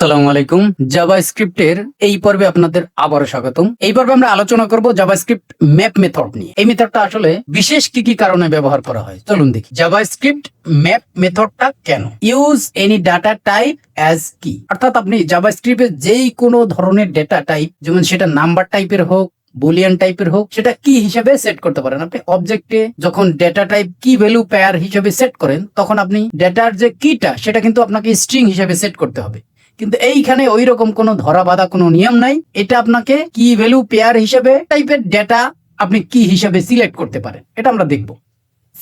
আসসালামু আলাইকুম। জাভা স্ক্রিপ্টের এই পর্বে আপনাদের আবারও স্বাগতম। এই পর্বে আমরা আলোচনা করব জাভা স্ক্রিপ্ট ম্যাপ মেথড নিয়ে। এই মেথডটা আসলে বিশেষ কি কি কারণে ব্যবহার করা হয়? চলুন দেখি। জাভা স্ক্রিপ্ট ম্যাপ মেথডটা কেন? Use any data type as key অর্থাৎ আপনি জাভা স্ক্রিপ্টে যেই কোনো ধরনের ডেটা টাইপ যেমন সেটা নাম্বার টাইপের হোক বুলিয়ান টাইপের হোক, সেটা কি হিসেবে সেট করতে পারেন। আপনি অবজেক্টে যখন data type key value pair হিসেবে সেট করেন, তখন আপনি ডেটার যে কিটা সেটা কিন্তু আপনাকে স্ট্রিং হিসেবে সেট করতে হবে। কিন্তু এইখানে ওই রকম কোনো ধরা বাঁধা কোনো নিয়ম নাই। এটা আপনাকে কি ভ্যালু পেয়ার হিসেবে টাইপের ডেটা আপনি কি হিসাবে সিলেক্ট করতে পারেন। এটা আমরা দেখব।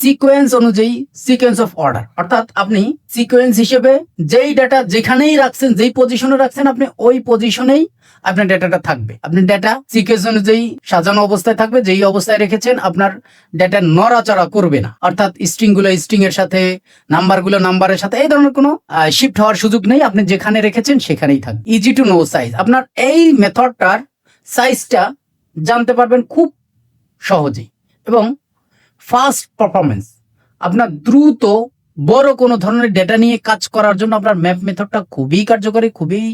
সিকোয়েন্স অনুযায়ী সিকোয়েন্স অফ অর্ডার অর্থাৎ আপনি সিকোয়েন্স হিসেবে যেই ডাটা যেখানেই রাখছেন, যেই পজিশনে রাখছেন, আপনি ওই পজিশনেই আপনার ডেটাটা থাকবে। আপনি ডেটা সিকোয়েন্স অনুযায়ী সাজানো অবস্থায় থাকবে, যেই অবস্থায় রেখেছেন, আপনার ডেটা নড়াচড়া করবে না। অর্থাৎ স্ট্রিংগুলো স্ট্রিং এর সাথে নাম্বারগুলো নাম্বারের সাথে, এই ধরনের কোনো শিফট হওয়ার সুযোগ নেই। আপনি যেখানে রেখেছেন, সেখানেই থাকবে। ইজি টু নো সাইজ আপনার এই মেথডটার সাইজটা জানতে পারবেন খুব সহজেই। এবং ফাস্ট পারফরমেন্স আপনার দ্রুত বড় কোনো ধরনের ডেটা নিয়ে কাজ করার জন্য আপনার ম্যাপ মেথডটা খুবই কার্যকরী, খুবই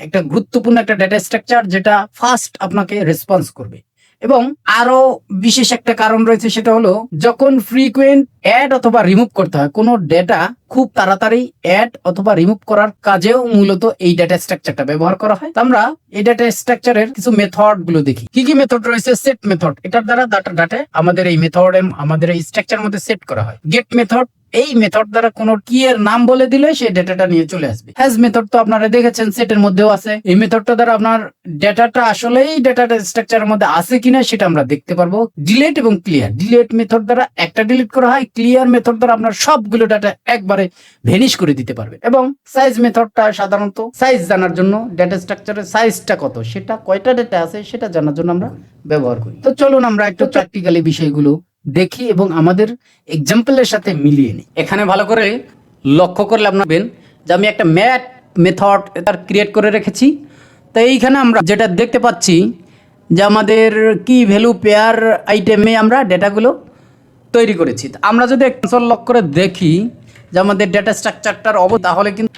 একটা গুরুত্বপূর্ণ একটা ডেটা স্ট্রাকচার যেটা ফাস্ট আপনাকে রেসপন্স করবে। এবং আরও বিশেষ একটা কারণ রয়েছে, সেটা হলো যখন ফ্রিকুয়েন্ট অ্যাড অথবা রিমুভ করতে হয়, কোনো ডেটা খুব তাড়াতাড়ি অ্যাড অথবা রিমুভ করার কাজেও মূলত এই ডেটা স্ট্রাকচারটা ব্যবহার করা হয়। আমরা এই ডেটা স্ট্রাকচারের কিছু মেথডগুলো দেখি। কি কি মেথড রয়েছে? সেট মেথড এটার দ্বারা ডাটা ডাটা আমাদের এই মেথড আমাদের এই স্ট্রাকচার মধ্যে সেট করা হয়। গেট মেথড এই মেথড দ্বারা কোনো কি এর নাম বলে দিলে সেই ডেটাটা নিয়ে চলে আসবে। হ্যাজ মেথড তো আপনারা দেখেছেন সেটের মধ্যেও আছে। এই মেথডটা দ্বারা আপনার ডেটাটা আসলেই ডেটা স্ট্রাকচারের মধ্যে আছে কিনা সেটা আমরা দেখতে পারব। ডিলেট এবং ক্লিয়ার ডিলেট মেথড দ্বারা একটা ডিলিট করা হয় ক্লিয়ার মেথড দ্বারা আপনার সবগুলো ডাটা একবারে ভেনিশ করে দিতে পারবে এবং সাইজ মেথডটা সাধারণত সাইজ জানার জন্য ডেটা স্ট্রাকচারের সাইজটা কত? সেটা কয়টা ডেটা আছে সেটা জানার জন্য আমরা ব্যবহার করি। তো চলুন আমরা একটু প্র্যাকটিক্যালি বিষয়গুলো দেখি এবং আমাদের এক্সাম্পলের সাথে মিলিয়ে নিই। এখানে ভালো করে লক্ষ্য করলে আপনার দেখবেন যে আমি একটা ম্যাট মেথড তার ক্রিয়েট করে রেখেছি। তো এইখানে আমরা যেটা দেখতে পাচ্ছি যে আমাদের কি ভ্যালু পেয়ার আইটেমে আমরা ডেটাগুলো তৈরি করেছি। আমরা যদি কনসোল লক করে দেখি যে আমাদের ডেটা স্ট্রাকচারটার অব তাহলে কিন্তু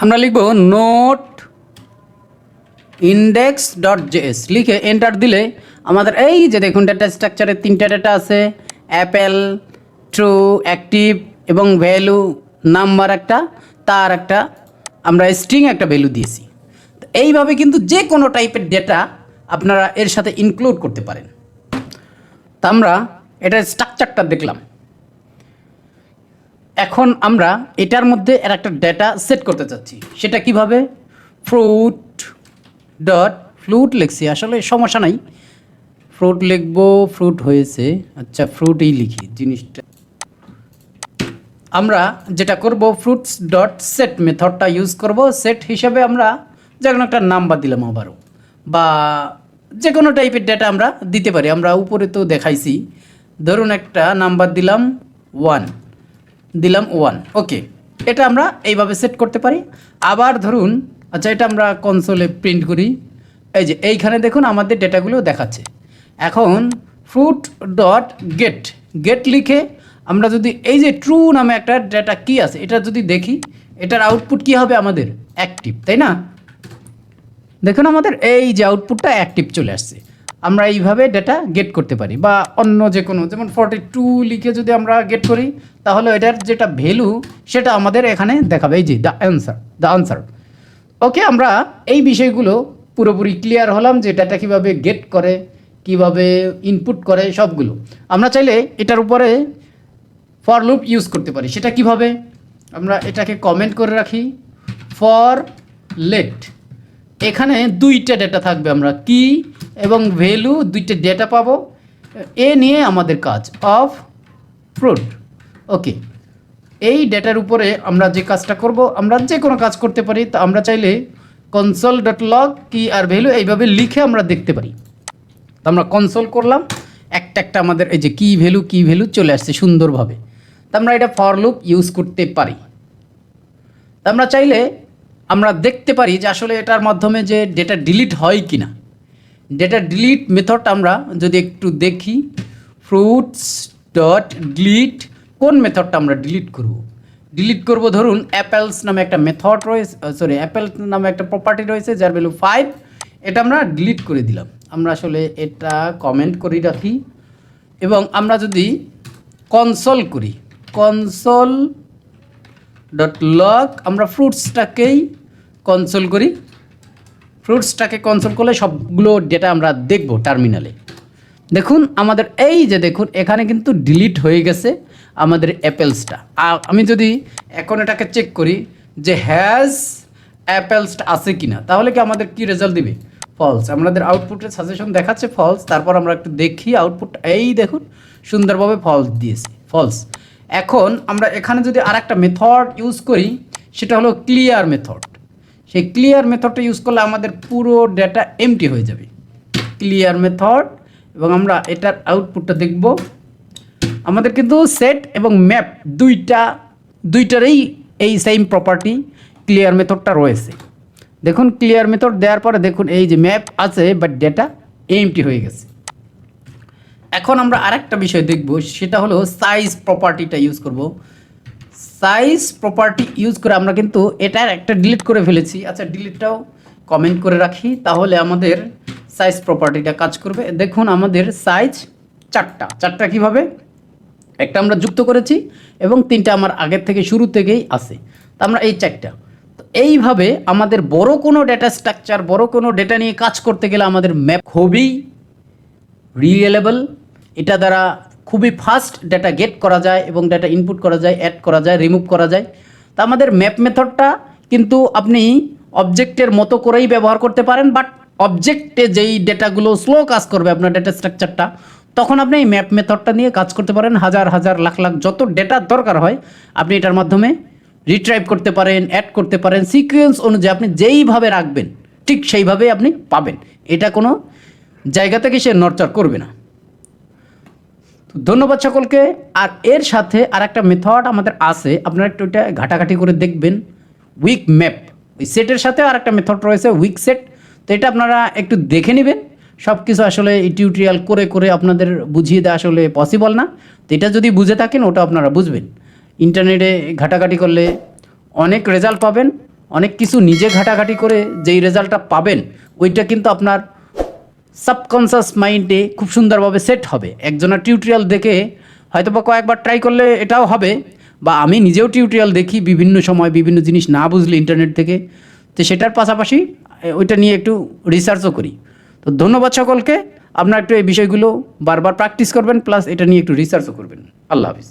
আমরা লিখব নোট ইন্ডেক্স ডট জেএস লিখে এন্টার দিলে আমাদের এই যে দেখুন ডেটা স্ট্রাকচারের তিনটা ডেটা আছে অ্যাপেল ট্রু অ্যাক্টিভ এবং ভ্যালু নাম্বার একটা তার একটা, আমরা স্ট্রিং একটা ভ্যালু দিয়েছি। তো এইভাবে কিন্তু যে কোনো টাইপের ডেটা আপনারা এর সাথে ইনক্লুড করতে পারেন। তা আমরা এটার স্ট্রাকচারটা দেখলাম। এখন আমরা এটার মধ্যে এর একটা ডেটা সেট করতে চাচ্ছি। সেটা কীভাবে? ফ্রুট ডট ফ্লুট লিখছি। আসলে সমস্যা নাই। ফ্রুট লিখব, ফ্রুট হয়েছে। আচ্ছা ফ্রুটই লিখি, জিনিসটা। আমরা যেটা করব ফ্রুটস ডট সেট মেথডটা ইউজ করব। সেট হিসাবে আমরা যে কোনো একটা নাম্বার দিলাম আবারও। বা যে কোনো টাইপের ডেটা আমরা দিতে পারি। আমরা উপরে তো দেখাইছি। ধরুন একটা নাম্বার দিলাম ওয়ান দিলাম ওয়ান ওকে এটা আমরা এইভাবে সেট করতে পারি। আবার ধরুন আচ্ছা এটা আমরা কনসোলে প্রিন্ট করি। এই যে, এইখানে দেখুন আমাদের ডেটাগুলো দেখাচ্ছে। এখন ফ্রুট ডট গেট গেট লিখে আমরা যদি এই যে ট্রু নামে একটা ডেটা কি আছে, এটা যদি দেখি, এটার আউটপুট কি হবে আমাদের? অ্যাক্টিভ তাই না? দেখুন আমাদের এই যে আউটপুটটা অ্যাক্টিভ চলে আসছে। আমরা এইভাবে ডেটা গেট করতে পারি বা অন্য যে কোনো, যেমন ফর্টি টু লিখে যদি আমরা গেট করি, তাহলে এটার যেটা ভ্যালু সেটা আমাদের এখানে দেখাবে। এই যে the answer the answer okay আমরা এই বিষয়গুলো পুরোপুরি ক্লিয়ার হলাম যে ডেটা কীভাবে গেট করে কীভাবে ইনপুট করে সবগুলো। আমরা চাইলে এটার উপরে ফর লুপ ইউজ করতে পারি। সেটা কীভাবে? আমরা এটাকে কমেন্ট করে রাখি। ফর লেট এখানে দুইটা ডেটা থাকবে আমরা। কি এবং ভ্যালু দুইটা ডেটা পাবো। এ নিয়ে আমাদের কাজ অফ ফ্রুট ওকে এই ডেটার উপরে আমরা যে কাজটা করব, আমরা যে কোনো কাজ করতে পারি। তা আমরা চাইলে কনসোল ডট লগ কি আর ভ্যালু এইভাবে লিখে আমরা দেখতে পারি। তো আমরা কনসোল করলাম, একটা একটা আমাদের এই যে কী ভ্যালু কী ভ্যালু চলে আসছে সুন্দরভাবে। তো আমরা এটা ফর লুপ ইউজ করতে পারি। তো আমরা চাইলে আমরা দেখতে পারি যে আসলে এটার মাধ্যমে যে ডেটা ডিলিট হয় কি না ডেটা ডিলিট মেথড আমরা যদি একটু দেখি ফ্রুটস ডট ডিলিট কোন মেথডটা আমরা ডিলিট করব? ডিলিট করব ধরুন অ্যাপেলস নামে একটা মেথড রয়েছে সরি অ্যাপেলস নামে একটা প্রপার্টি রয়েছে, যার ভ্যালু ফাইভ এটা আমরা ডিলিট করে দিলাম। আমরা আসলে এটা কমেন্ট করে, রাখি। এবং আমরা যদি কনসোল করি কনসোল ডট লক আমরা ফ্রুটসটাকেই কনসোল করি। ফ্রুটসটাকে কনসোল করলে সবগুলো ডেটা আমরা দেখব টার্মিনালে দেখুন, আমাদের এই যে দেখুন, এখানে কিন্তু ডিলিট হয়ে গেছে আমাদের অ্যাপেলসটা আর আমি যদি এখন এটাকে চেক করি যে হ্যাজ অ্যাপেলসটা আছে কি না তাহলে কি আমাদের কি রেজাল্ট দিবে? ফলস আমাদের আউটপুটের সাজেশন দেখাচ্ছে ফলস তারপর আমরা একটু দেখি আউটপুট এই দেখুন, সুন্দরভাবে ফলস দিয়েছে ফলস এখন আমরা এখানে যদি আর একটা মেথড ইউজ করি, সেটা হলো ক্লিয়ার মেথড সেই ক্লিয়ার মেথডটা ইউজ করলে আমাদের পুরো ডেটা এমটি হয়ে যাবে। ক্লিয়ার মেথড এবং আমরা এটার আউটপুটটা দেখব। আমাদের কিন্তু সেট এবং ম্যাপ দুইটা, দুইটারই এই সেম প্রপার্টি ক্লিয়ার মেথডটা রয়েছে। দেখুন ক্লিয়ার মেথড দেওয়ার পরে দেখুন, এই যে ম্যাপ আছে বাট ডেটা এমটি হয়ে গেছে। এখন আমরা আরেকটা বিষয় দেখব, সেটা হলো সাইজ প্রপার্টিটা ইউজ করব। সাইজ প্রপার্টি ইউজ করে আমরা কিন্তু এটার একটা ডিলিট করে ফেলেছি। আচ্ছা ডিলিটটাও কমেন্ট করে রাখি, তাহলে আমাদের সাইজ প্রপার্টিটা কাজ করবে। দেখুন, আমাদের সাইজ চারটা। চারটা কীভাবে? একটা আমরা যুক্ত করেছি এবং তিনটা আমার আগের থেকে শুরু থেকেই আছে। তা আমরা এই চারটা। এইভাবে আমাদের বড় কোনো ডেটা স্ট্রাকচার বড় কোনো ডেটা নিয়ে কাজ করতে গেলে আমাদের ম্যাপ খুবই রিলেবল এটা দ্বারা খুবই ফাস্ট ডেটা গেট করা যায় এবং ডেটা ইনপুট করা যায় অ্যাড করা যায় রিমুভ করা যায়। তা আমাদের ম্যাপ মেথডটা কিন্তু আপনি অবজেক্টের মতো করেই ব্যবহার করতে পারেন বাট অবজেক্টে যেই ডেটাগুলো স্লো কাজ করবে আপনার ডেটা স্ট্রাকচারটা তখন আপনি এই ম্যাপ মেথডটা নিয়ে কাজ করতে পারেন। হাজার হাজার, লাখ লাখ যত ডেটা দরকার হয়, আপনি এটার মাধ্যমে রিট্রাইভ করতে পারেন অ্যাড করতে পারেন সিকোয়েন্স অনুযায়ী আপনি যেইভাবে রাখবেন, ঠিক সেইভাবে আপনি পাবেন। এটা কোনো জায়গা থেকে সে নড়চড় করবে না। ধন্যবাদ সকলকে। আর এর সাথে আর একটা মেথড আমাদের আছে, আপনারা একটু এটা ঘাটাঘাটি করে দেখবেন উইক ম্যাপ ওই সেটের সাথে আর একটা মেথড রয়েছে উইক সেট তো এটা আপনারা একটু দেখে নেবেন। সব কিছু আসলে এই টিউটোরিয়াল করে করে আপনাদের বুঝিয়ে দেওয়া আসলে পসিবল না। তো এটা যদি বুঝে থাকেন, ওটা আপনারা বুঝবেন। ইন্টারনেটে ঘাটাঘাটি করলে অনেক রেজাল্ট পাবেন, অনেক কিছু নিজে ঘাটাঘাটি করে যেই রেজাল্টটা পাবেন, ওইটা কিন্তু আপনার সাবকনসাস মাইন্ডে খুব সুন্দরভাবে সেট হবে। একজনের টিউটোরিয়াল দেখে হয়তো বা কয়েকবার ট্রাই করলে এটাও হবে, বা আমি নিজেও টিউটোরিয়াল দেখি বিভিন্ন সময় বিভিন্ন জিনিস না বুঝলে ইন্টারনেট থেকে। তো সেটার পাশাপাশি ওইটা নিয়ে একটু রিসার্চও করি। তো ধন্যবাদ সকলকে, আপনারা একটু এই বিষয়গুলো বারবার প্র্যাকটিস করবেন প্লাস এটা নিয়ে একটু রিসার্চও করবেন। আল্লাহ হাফিজ।